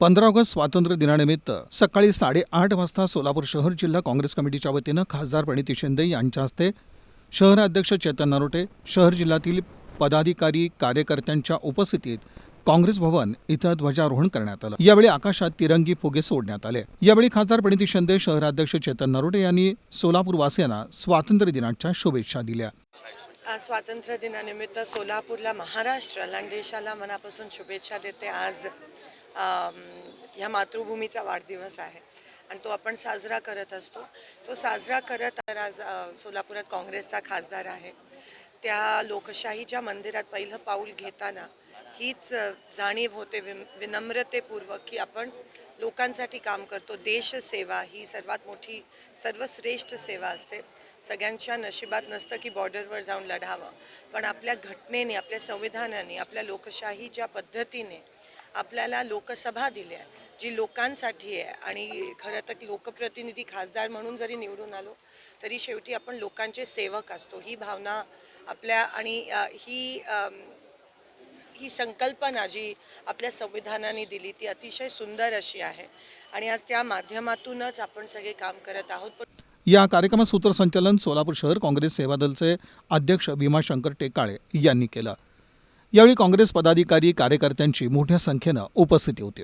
पंधरा ऑगस्ट स्वातंत्र्य दिनानिमित्त सकाळी साडेआठ वाजता सोलापूर शहर जिल्हा काँग्रेस कमिटीच्या वतीनं खासदार प्रणिती शिंदे यांच्या हस्ते शहराध्यक्ष चेतन नरोटे शहर जिल्ह्यातील पदाधिकारी कार्यकर्त्यांच्या उपस्थितीत काँग्रेस भवन इथं ध्वजारोहण करण्यात आलं. यावेळी आकाशात तिरंगी फुगे सोडण्यात आले. यावेळी खासदार प्रणिती शिंदे शहराध्यक्ष चेतन नरोटे यांनी सोलापूर वासियांना स्वातंत्र्य दिनाच्या शुभेच्छा दिल्या. आज स्वातंत्र्य दिनानिमित्त सोलापूरला महाराष्ट्राला आणि देशाला मनापासून शुभेच्छा देते. आज ह्या मातृभूमीचा वाढदिवस आहे आणि तो आपण साजरा करत असतो. तो साजरा करत आज सोलापुरात काँग्रेसचा खासदार आहे. त्या लोकशाहीच्या मंदिरात पहिलं पाऊल घेताना हीच जाणीव होते विम विनम्रतेपूर्वक की आपण लोकांसाठी काम करतो. देशसेवा ही सर्वात मोठी सर्वश्रेष्ठ सेवा असते. सगळ्यांच्या नशिबात नसतं की बॉर्डरवर जाऊन लढावं. पण आपल्या घटनेने आपल्या संविधानाने आपल्या लोकशाहीच्या पद्धतीने आपल्याला लोकसभा दिली आहे जी लोकांसाठी आहे आणि खरं तर लोकप्रतिनिधी खासदार म्हणून जरी निवडून आलो तरी शेवटी आपण लोकांचे सेवक असतो. ही भावना आपल्या आणि ही ही संकल्पना जी आपल्या संविधानाने दिली ती अतिशय सुंदर अशी आहे. आणि आज त्या माध्यमातूनच आपण सगळे काम करत आहोत. पण या कार्यक्रमात सूत्रसंचालन सोलापूर शहर काँग्रेस सेवा दलचे अध्यक्ष भीमाशंकर टेकाळे यांनी केलं. यावेळी काँग्रेस पदाधिकारी कार्यकर्त्यांची मोठ्या संख्येनं उपस्थिती होती.